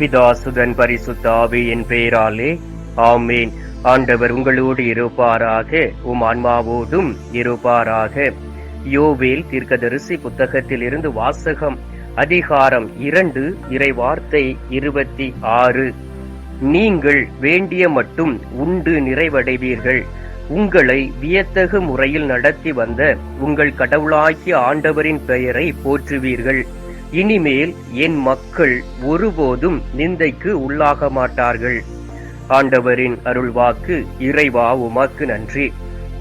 பிதாசுதன் பரிசுத்தாவியின் பெயராலே ஆமேன். ஆண்டவர் உங்களோடு இருப்பாராக உம் ஆன்மாவோடும் இருப்பாராக. யோவேல் தீர்க்கதரிசி புத்தகத்தில் இருந்து வாசகம் அதிகாரம் இரண்டு இறைவார்த்தை இருபத்தி ஆறு. நீங்கள் வேண்டிய மட்டும் உண்டு நிறைவடைவீர்கள். உங்களை வியத்தகு முறையில் நடத்தி வந்த உங்கள் கடவுளாகிய ஆண்டவரின் பெயரை போற்றுவீர்கள். இனிமேல் என் மக்கள் ஒருபோதும் நிந்தைக்கு உள்ளாக மாட்டார்கள். ஆண்டவரின் அருள்வாக்கு இறைவா உமக்கு நன்றி.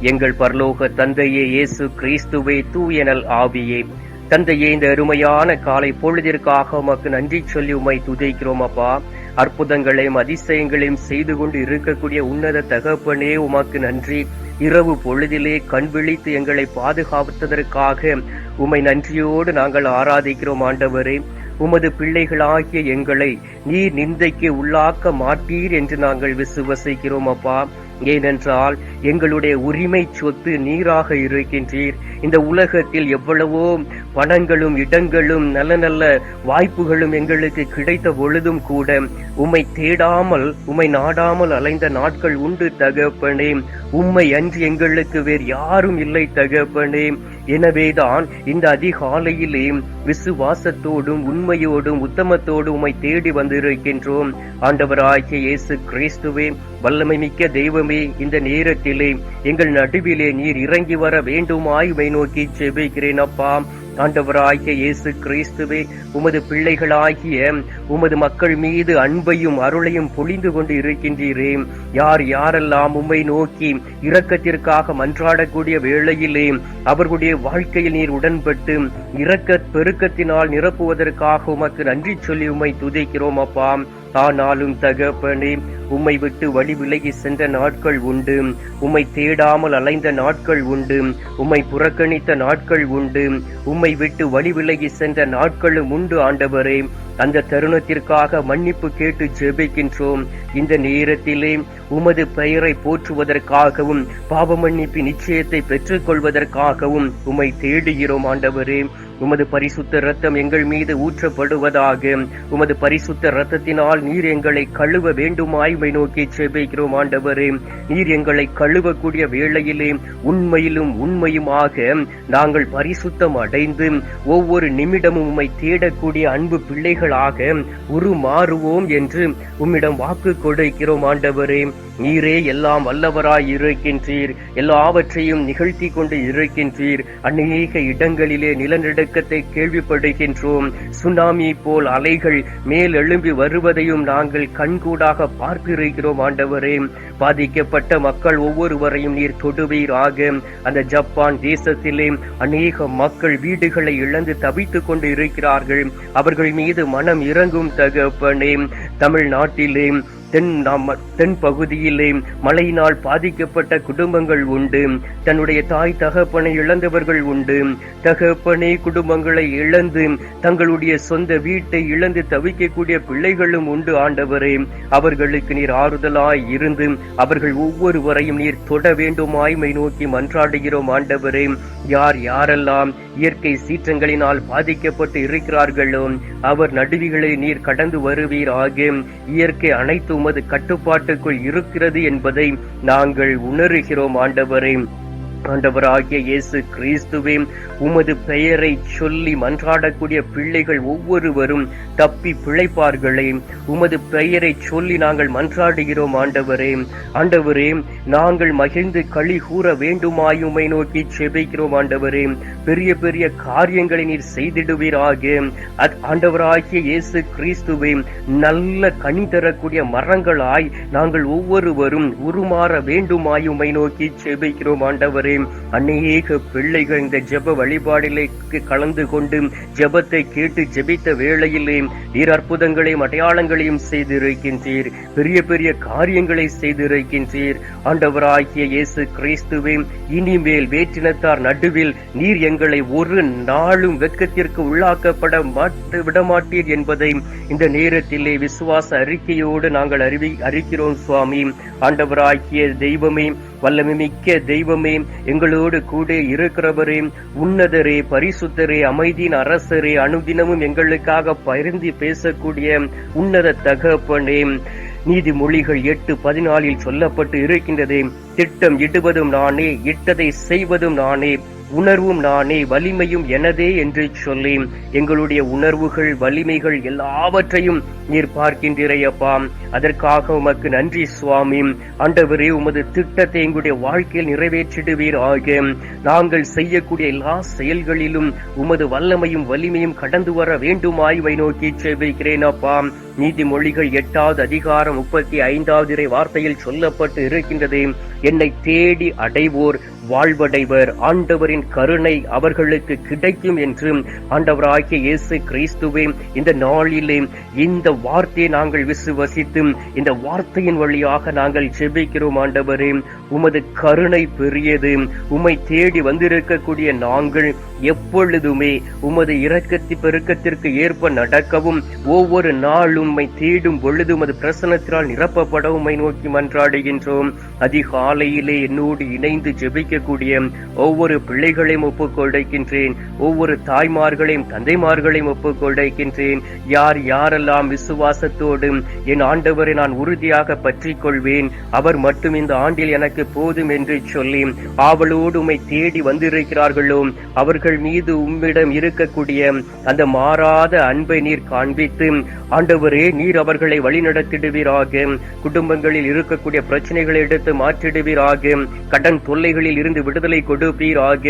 எங்கள் பரலோக தந்தையே இயேசு கிறிஸ்துவே தூயனல் ஆவியே. தந்தையே இந்த அருமையான காலை பொழுதிற்காக உமக்கு நன்றி சொல்லி உமை துதைக்கிறோம் அப்பா. அற்புதங்களையும் அதிசயங்களையும் செய்து கொண்டு இருக்கக்கூடிய உன்னத தகப்பனே உமக்கு நன்றி. இரவு பொழுதிலே கண் விழித்து எங்களை பாதுகாத்ததற்காக உமை நன்றியோடு நாங்கள் ஆராதிக்கிறோம் ஆண்டவரே. உமது பிள்ளைகளாகிய எங்களை நீர் நிந்தைக்கு உள்ளாக்க மாட்டீர் என்று நாங்கள் விசுவசிக்கிறோம் அப்பா. ஏனென்றால் எங்களுடைய உரிமை சொத்து நீராக இருக்கின்றீர். இந்த உலகத்தில் எவ்வளவோ பணங்களும் இடங்களும் நல்ல நல்ல வாய்ப்புகளும் எங்களுக்கு கிடைத்த பொழுதும் கூட உம்மை தேடாமல் உம்மை நாடாமல் அலைந்த நாட்கள் உண்டு தகப்பனே. உம்மை அன்று எங்களுக்கு வேறு யாரும் இல்லை தகப்பனே. எனவேதான் இந்த அதிகாலையிலே விசுவாசத்தோடும் உண்மையோடும் உத்தமத்தோடும் உமை தேடி வந்திருக்கின்றோம். ஆண்டவராகிய இயேசு கிறிஸ்துவே வல்லமை மிக்க தெய்வமே இந்த நேரத்திலே எங்கள் நடுவிலே நீர் இறங்கி வர வேண்டுமாய் உமை நோக்கி செபிக்கிறேன் அப்பா. ஆண்டவராகிய இயேசு கிறிஸ்துவே உமது பிள்ளைகளாகிய உமது மக்கள் மீது அன்பையும் அருளையும் பொழிந்து கொண்டு இருக்கின்றீரே. யார் யாரெல்லாம் உம்மை நோக்கி இரக்கத்திற்காக மன்றாடக்கூடிய வேளையிலே அவர்களுடைய வாழ்க்கையில் நீர் உடன்பட்டு இரக்க பெருக்கத்தினால் நிரப்புவதற்காக உமக்கு நன்றி சொல்லி உம்மை துதைக்கிறோம் அப்பா. ஆனாலும் தகப்பனே உம்மை விட்டு வழி விலகி சென்ற நாட்கள் உண்டு. உம்மை தேடாமல் அலைந்த நாட்கள் உண்டு. உம்மை புறக்கணித்த நாட்கள் உண்டு. உம்மை விட்டு வழி விலகி சென்ற நாட்களும் உண்டு ஆண்டவரே. அந்த தருணத்திற்காக மன்னிப்பு கேட்டு ஜெபிக்கின்றோம். இந்த நேரத்திலே உமது பெயரை போற்றுவதற்காகவும் பாவ மன்னிப்பு நிச்சயத்தை பெற்றுக் கொள்வதற்காகவும் உம்மை தேடுகிறோம் ஆண்டவரே. உமது பரிசுத்த ரத்தம் எங்கள் மீது ஊற்றப்படுவதாக உமது பரிசுத்த ரத்தத்தினால் நீர் எங்களை கழுவ வேண்டுமாய் உம்மை நோக்கி செபிக்கிறோம் ஆண்டவரே. நீர் எங்களை கழுவக்கூடிய வேளையிலே உண்மையிலும் உண்மையுமாக நாங்கள் பரிசுத்தம் அடைந்து ஒவ்வொரு நிமிடமும் உம்மை தேடக்கூடிய அன்பு பிள்ளைகளாக உருமாறுவோம் என்று உம்மிடம் வாக்கு கொடுக்கிறோம் ஆண்டவரே. நீரே எல்லாம் வல்லவராய் இருக்கின்றீர். எல்லாவற்றையும் நிகழ்த்தி கொண்டு இருக்கின்றீர். அநேக இடங்களிலே நிலநடுக்கத்தை கேள்விப்படுகின்றோம். சுனாமி போல் அலைகள் மேல் எழும்பி வருவதையும் நாங்கள் கண்கூடாக பார்க்க பார்த்திருக்கிறோம் ஆண்டவரே. பாதிக்கப்பட்ட மக்கள் ஒவ்வொருவரையும் நீர் தொடுவீராக. அந்த ஜப்பான் தேசத்திலே அநேக மக்கள் வீடுகளை இழந்து தவித்துக் கொண்டு இருக்கிறார்கள் அவர்கள் மீது மனம் இறங்கும் தகப்பனே. தமிழ்நாட்டிலே தென் நாம் தென் பகுதியிலே மழையினால் பாதிக்கப்பட்ட குடும்பங்கள் உண்டு. தன்னுடைய தாய் தகப்பனை இழந்தவர்கள் உண்டு. தகப்பனை குடும்பங்களை இழந்து தங்களுடைய சொந்த வீட்டை இழந்து தவிக்கக்கூடிய பிள்ளைகளும் உண்டு ஆண்டவரே. அவர்களுக்கு நீர் ஆறுதலாய் இருந்து அவர்கள் ஒவ்வொருவரையும் நீர் தொட வேண்டுமாய்மை நோக்கி மன்றாடுகிறோம் ஆண்டவரே. யார் யாரெல்லாம் இயற்கை சீற்றங்களினால் பாதிக்கப்பட்டு இருக்கிறார்களோ அவர் நடுவிகளை நீர் கடந்து வருவீர் ஆகும் இயற்கை அனைத்து உமது கட்டுப்பாட்டுக்குள் இருக்கிறது என்பதை நாங்கள் உணர்கிறோம் ஆண்டவரே. ஆண்டவராகிய இயேசு கிறிஸ்துவே உமது பெயரை சொல்லி மன்றாடக்கூடிய பிள்ளைகள் ஒவ்வொருவரும் தப்பி பிழைப்பார்களே. உமது பெயரை சொல்லி நாங்கள் மன்றாடுகிறோம் ஆண்டவரே. ஆண்டவரே நாங்கள் மகிழ்ந்து களி கூற வேண்டுமாயுமை நோக்கி செபிக்கிறோம் ஆண்டவரே. பெரிய பெரிய காரியங்களை நீர் செய்திடுவீராக. ஆண்டவராகிய இயேசு கிறிஸ்துவே நல்ல கனி தரக்கூடிய மரங்களாய் நாங்கள் ஒவ்வொருவரும் உருமாற வேண்டுமாயுமை நோக்கி செபிக்கிறோம் ஆண்டவரே. அநேக பிள்ளைகள் இந்த ஜெப வழிபாடிலே கலந்து கொண்டு ஜெபத்தை கேட்டு ஜெபித்த வேளையிலே நீர் அற்புதங்களையும் அடையாளங்களையும் செய்திருக்கின்றீர். பெரிய பெரிய காரியங்களை செய்திருக்கின்றீர். ஆண்டவராகிய இயேசு கிறிஸ்துவே இனிமேல் வேற்றினத்தார் நடுவில் நீர் எங்களை ஒரு நாளும் வெட்கத்திற்கு உள்ளாக்கப்பட மாட்டு விடமாட்டீர் என்பதை இந்த நேரத்திலே விசுவாச அறிக்கையோடு நாங்கள் அறிவி அறிக்கிறோம் சுவாமி. ஆண்டவராகிய தெய்வமே வல்லமை மிக்க தெய்வமே எங்களோடு கூட இருக்கிறவரே உன்னதரே பரிசுத்தரே அமைதியின் அரசரே அனுதினமும் எங்களுக்காக பரிந்து பேசக்கூடிய உன்னத தகப்பனே. நீதிமொழிகள் எட்டு பதினாலில் சொல்லப்பட்டு இருக்கின்றதே திட்டம் இடுவதும் நானே இட்டதை செய்வதும் நானே. உணர்வும் நானே வலிமையும் எனதே என்று சொல்லி எங்களுடைய உணர்வுகள் வலிமைகள் எல்லாவற்றையும் நீர் பார்க்கின்றீரையப்பா. அதற்காக உமக்கு நன்றி சுவாமி. ஆண்டவரே உமது திட்டத்தை எங்களுடைய வாழ்க்கையில் நிறைவேற்றிடுவீர் ஆக. நாங்கள் செய்யக்கூடிய எல்லா செயல்களிலும் உமது வல்லமையும் வலிமையும் கடந்து வர வேண்டுமாய் வை நோக்கி செவிக்கிறேன் அப்பா நீதிமொழிகள் எட்டாவது அதிகாரம் முப்பத்தி ஐந்தாவது வார்த்தையில் சொல்லப்பட்டு இருக்கின்றது. என்னை தேடி அடைவோர் வாழ்வடைவர் ஆண்டவரின் கருணை அவர்களுக்கு கிடைக்கும் என்று ஆண்டவராகிய இயேசு கிறிஸ்துவே இந்த நாளிலே இந்த வார்த்தையை நாங்கள் விசுவசித்து இந்த வார்த்தையின் வழியாக நாங்கள் ஜெபிக்கிறோம் ஆண்டவரே. உமது கருணை பெரியது. உம்மை தேடி வந்திருக்கக்கூடிய நாங்கள் எப்பொழுதுமே உமது இரக்கத்தி பெருக்கத்திற்கு ஏற்ப நடக்கவும் ஒவ்வொரு நாளும் உம்மை தேடும் பொழுது உமது பிரசனத்தினால் நிரப்பப்பட உம்மை நோக்கி மன்றாடுகின்றோம். அதிகாலையிலே என்னோடு இணைந்து ஜெபிக்க ஜெபிக்கக்கூடிய ஒவ்வொரு பிள்ளைகளையும் ஒப்புக்கொள்கின்றேன் ஒவ்வொரு தாய்மார்களையும் தந்தைமார்களையும் ஒப்புக்கொள்கின்றேன் யார் யாரெல்லாம் விசுவாசத்தோடு என் ஆண்டவரை நான் உறுதியாக பற்றி கொள்வேன் அவர் மட்டும் இந்த ஆண்டில் எனக்கு போதும் என்று சொல்லி ஆவலோடு உம்மை தேடி வந்திருக்கிறார்களோ அவர்கள் மீது உம்மிடம் இருக்கக்கூடிய அந்த மாறாத அன்பை நீர் காண்பித்து ஆண்டவரே நீர் அவர்களை வழிநடத்திடுவீராக குடும்பங்களில் இருக்கக்கூடிய பிரச்சனைகளை எடுத்து மாற்றிடுவீராக கடன் தொல்லைகளில் இருந்து விடுதலை கொடுப்பீராக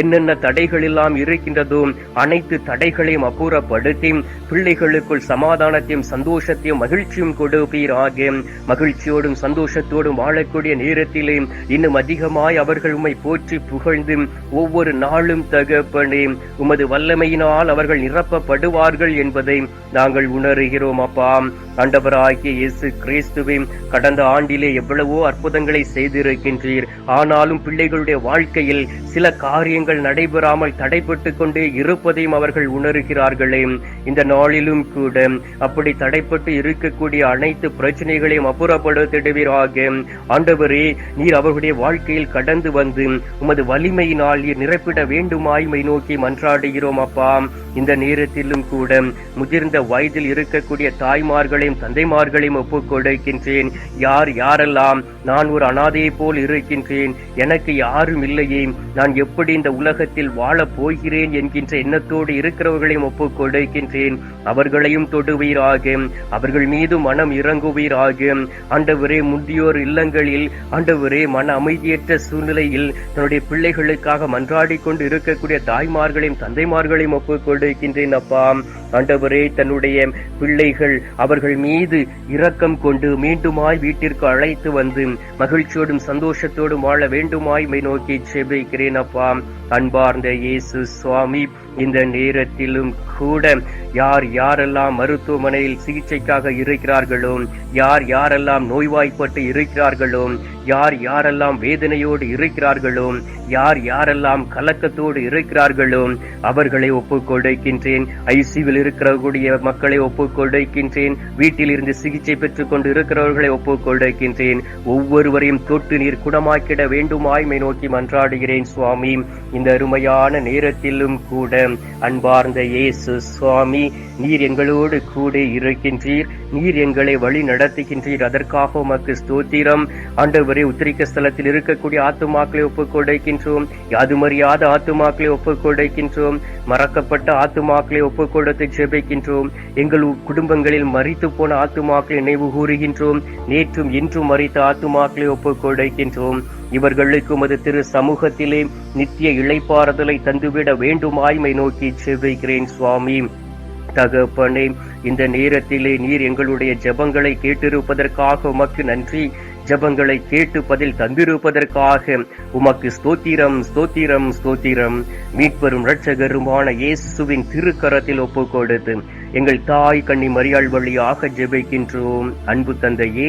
என்னென்ன தடைகள் எல்லாம் இருக்கின்றதோ அனைத்து தடைகளையும் அப்புறப்படுத்தி பிள்ளைகளுக்குள் சமாதானத்தையும் சந்தோஷத்தையும் மகிழ்ச்சியும் கொடுப்பீராக மகிழ்ச்சியோடும் சந்தோஷத்தோடும் வாழக்கூடிய நேரத்திலே இன்னும் அதிகமாய் அவர்கள் உம்மை போற்றி புகழ்ந்து ஒவ்வொரு நாளும் தகப்பனே உமது வல்லமையினால் அவர்கள் நிரப்பப்படுவார்கள் என்பதை நாங்கள் உணர்கிறோம் அப்பா. ஆண்டவராகிய இயேசு கிறிஸ்துவே கடந்த ஆண்டிலே எவ்வளவோ அற்புதங்களை செய்திருக்கின்றீர். ஆனாலும் பிள்ளைகள் அவர்களுடைய வாழ்க்கையில் சில காரியங்கள் நடைபெறாமல் தடைப்பட்டு கொண்டே இருப்பதையும் அவர்கள் உணர்கிறார்களே. இந்த நாளிலும் கூட அப்படி தடைப்பட்டு இருக்கக்கூடிய அனைத்து பிரச்சனைகளையும் அப்புறப்படுத்திடுவீராக. ஆண்டவரே நீர் அவர்களுடைய வாழ்க்கையில் கடந்து வந்து உமது வலிமையினால் நிரப்பிட வேண்டுமாய்மை நோக்கி மன்றாடுகிறோம் அப்பா. இந்த நேரத்திலும் கூட முதிர்ந்த வயதில் இருக்கக்கூடிய தாய்மார்களையும் தந்தைமார்களையும் ஒப்புக் கொடுக்கின்றேன் யார் யாரெல்லாம் நான் ஒரு அனாதையை போல் இருக்கின்றேன் எனக்கு யார் யாரும் இல்லையே நான் எப்படி இந்த உலகத்தில் வாழப் போகிறேன் என்கின்ற எண்ணத்தோடு இருக்கிறவர்களையும் ஒப்புக் கொடுக்கின்றேன். அவர்களையும் தொடுவீராக. அவர்கள் மீது மனம் இறங்குவீராக. ஆண்டவரே முதியோர் இல்லங்களில் ஆண்டவரே மன அமைதியற்ற சூழ்நிலையில் தன்னுடைய பிள்ளைகளுக்காக மன்றாடி கொண்டு இருக்கக்கூடிய தாய்மார்களையும் தந்தைமார்களையும் ஒப்புக் கொடுக்கின்றேன் அப்பா. ஆண்டவரே தன்னுடைய பிள்ளைகள் அவர்கள் மீது இரக்கம் கொண்டு மீண்டுமாய் வீட்டிற்கு அழைத்து வந்து மகிழ்ச்சியோடும் சந்தோஷத்தோடும் வாழ வேண்டுமாய் மை நோக்கி செபிக்கிறேன் அப்பா. அன்பார்ந்த இயேசு சுவாமி இந்த நேரத்திலும் கூட யார் யாரெல்லாம் மருத்துவமனையில் சிகிச்சைக்காக இருக்கிறார்களோ யார் யாரெல்லாம் நோய்வாய்ப்பட்டு இருக்கிறார்களோ யார் யாரெல்லாம் வேதனையோடு இருக்கிறார்களோ யார் யாரெல்லாம் கலக்கத்தோடு இருக்கிறார்களோ அவர்களை ஒப்புக் கொடுக்கின்றேன். ஐசிவில் இருக்கிறக்கூடிய மக்களை ஒப்புக் கொடுக்கின்றேன். வீட்டில் இருந்து சிகிச்சை பெற்றுக் கொண்டு இருக்கிறவர்களை ஒப்புக் கொடுக்கின்றேன். ஒவ்வொருவரையும் தொட்டு நீர் குணமாக்கிட வேண்டுமாய்மை நோக்கி மன்றாடுகிறேன் சுவாமி. இந்த அருமையான நேரத்திலும் கூட அன்பார்ந்த இயேசு சுவாமி நீர் எங்களோடு கூட இருக்கின்றீர். நீர் எங்களை வழி நடத்துகின்றீர். அதற்காக உமக்கு ஸ்தோத்திரம். ஆண்டவரே உத்திரிக்க ஸ்தலத்தில் இருக்கக்கூடிய ஆத்துமாக்களை ஒப்புக் கொடுக்கின்றோம் யாதுமறியாத ஆத்துமாக்களை ஒப்புக் கொடுக்கின்றோம் மறக்கப்பட்ட ஆத்துமாக்களை ஒப்புக் கொடுத்து ஜெபிக்கின்றோம். எங்கள் குடும்பங்களில் மறித்து போன ஆத்துமாக்களை நினைவு கூறுகின்றோம். நேற்றும் இன்றும் மறித்த ஆத்துமாக்களை ஒப்புக் கொடுக்கின்றோம் இவர்களுக்கு உமது திரு சமூகத்திலே நித்திய இளைப்பாறுதலை தந்துவிட வேண்டுமாய்மை நோக்கி செவிக்கிறேன் சுவாமி. தகப்பனே இந்த நேரத்திலே நீர் எங்களுடைய ஜெபங்களை கேட்டிருப்பதற்காக உமக்கு நன்றி. ஜெபங்களை கேட்டு பதில் தந்திருப்பதற்காக உமக்கு ஸ்தோத்திரம் ஸ்தோத்திரம் ஸ்தோத்திரம். மீட்பெரும் இரட்சகருமான இயேசுவின் திருக்கரத்தில் ஒப்பு கொடுத்து எங்கள் தாய் கண்ணி மரியாள் வழியாக ஜெபிக்கின்றோம். அன்பு தந்தையே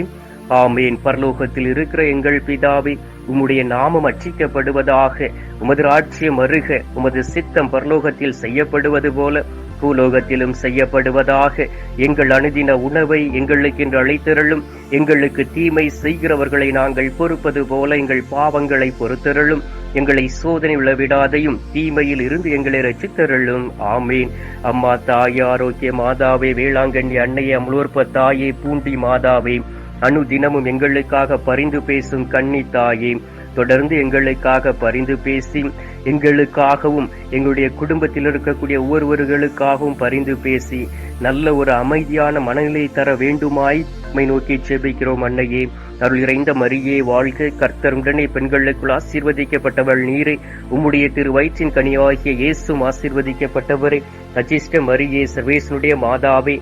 ஆமேன். பரலோகத்தில் இருக்கிற எங்கள் பிதாவை உம்முடைய நாமம் அச்சிக்கப்படுவதாக உமது ராட்சியம் அருக உமது சித்தம் பரலோகத்தில் செய்யப்படுவது போல பூலோகத்திலும் செய்யப்படுவதாக எங்கள் அணுதின உணவை எங்களுக்கு என்று அழைத்திரளும் எங்களுக்கு தீமை செய்கிறவர்களை நாங்கள் பொறுப்பது போல எங்கள் பாவங்களை பொறுத்திரளும் எங்களை சோதனை விடாதையும் தீமையில் இருந்து எங்களை ரசித்தருளும் ஆமீன். அம்மா தாயே ஆரோக்கிய மாதாவே வேளாங்கண்ணி அன்னையே அமலோற்ப தாயே பூண்டி மாதாவே அனுதினமும் எங்களுக்காக பரிந்து பேசும் கன்னி தாயே தொடர்ந்து எங்களுக்காக பரிந்து பேசி எங்களுக்காகவும் எங்களுடைய குடும்பத்தில் இருக்கக்கூடிய ஒவ்வொருவர்களுக்காகவும் பரிந்து பேசி நல்ல ஒரு அமைதியான மனநிலை தர வேண்டுமாய் உம்மை நோக்கி செபிக்கிறோம் அன்னையே. அருள் இறைந்த மரியே வாழ்க கர்த்தருடனே பெண்களுக்குள் ஆசீர்வதிக்கப்பட்டவள் நீரே. உம்முடைய திரு வயிற்றின் கனியாகிய இயேசும் ஆசீர்வதிக்கப்பட்டவரே. அச்சிஷ்ட மரியே சர்வேசனுடைய மாதாவே